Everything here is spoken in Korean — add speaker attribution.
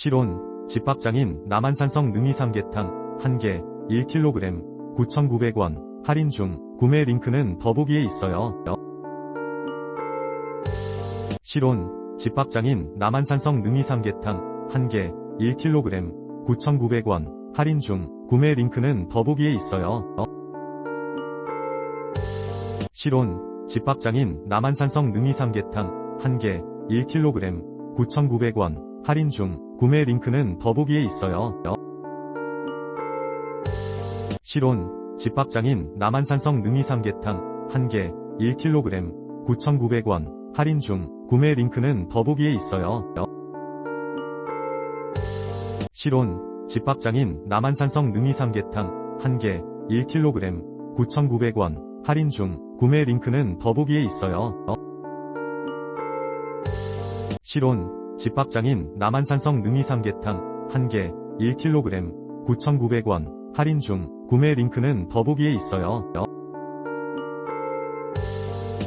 Speaker 1: 실온, 집밥장인 남한산성 능이 삼계탕 1개 1kg 9,900원. 할인 중. 구매 링크는 더보기에 있어요. 실온, 집밥장인 남한산성 능이 삼계탕 1개 1kg 9,900원. 할인 중. 구매 링크는 더보기에 있어요. 실온, 집밥장인 남한산성 능이 삼계탕 1개 1kg 9,900원 할인 중 구매 링크는 더보기에 있어요. 실온, 집밥장인 남한산성 능이 삼계탕 1개 1kg 9,900원 할인 중 구매 링크는 더보기에 있어요. 실온, 집밥장인 남한산성 능이 삼계탕 1개 1kg 9,900원 할인 중 구매 링크는 더보기에 있어요. 실온, 집밥장인 남한산성 능이 삼계탕 1개 1kg 9,900원 할인 중 구매 링크는 더보기에 있어요.